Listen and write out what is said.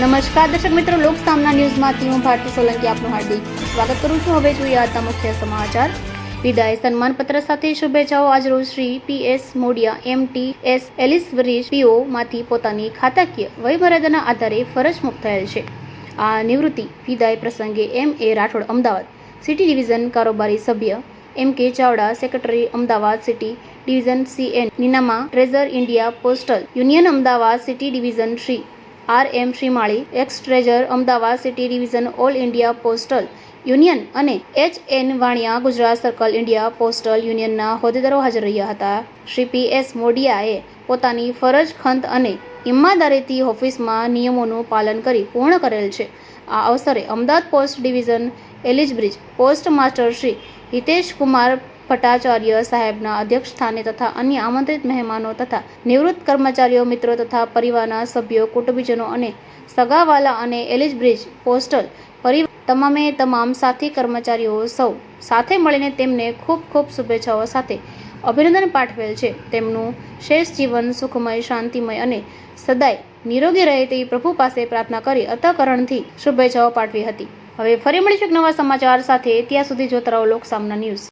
નમસ્કાર દર્શક મિત્રો લોક સામના ન્યૂઝમાંથી હું ભારતી સોલંકી આપનું હાર્દિક સ્વાગત કરું છું. હવે જોઈએ આજના મુખ્ય સમાચાર. વિદાય સન્માનપત્ર સાથે શુભેચ્છાઓ. આજરોજ Shri P S Modia, M T S Ellis વરિશ P O માંથી પોતાની ખાતાકીય વયમર્યાદાના આધારે ફરજ મુક્ત થયેલ છે. આ નિવૃત્તિ વિદાય પ્રસંગે M A Rathod Ahmedabad city division કારોબારી સભ્ય, M K Chavda secretary Ahmedabad city division C N Ninama, treasurer India postal union Ahmedabad city division Shri R M Shrimali ex treasurer Ahmedabad city division all India postal union અને H N Vaniya, Gujarat circle India postal યુનિયનના હોદ્દેદારો હાજર રહ્યા હતા. Shri P S મોડિયાએ પોતાની ફરજ, ખંત અને ઈમાનદારીથી ઓફિસમાં નિયમોનું પાલન કરી પૂર્ણ કરેલ છે. આ અવસરે Ahmedabad post division Ellisbridge post master Shri Hitesh Kumar Bhattacharya સાહેબના અધ્યક્ષ સ્થાને તથા અન્ય આમંત્રિત મહેમાનો તથા નિવૃત્ત કર્મચારીઓ, મિત્રો તથા પરિવારના સભ્યો, કુટુંબીજનો અને સગાવાલા અને એલિજ બ્રિજ પોસ્ટલ પરિવાર તમામે તમામ સાથી કર્મચારીઓ સૌ સાથે મળીને તેમને ખૂબ ખૂબ શુભેચ્છાઓ સાથે અભિનંદન પાઠવેલ છે. તેમનું શેષ જીવન સુખમય, શાંતિમય અને સદાય નિરોગી રહે તેવી પ્રભુ પાસે પ્રાર્થના કરી અતઃકરણથી શુભેચ્છાઓ પાઠવી હતી. હવે ફરી મળીશું નવા સમાચાર સાથે. ત્યાં સુધી જોતા રહો લોક સામના ન્યૂઝ.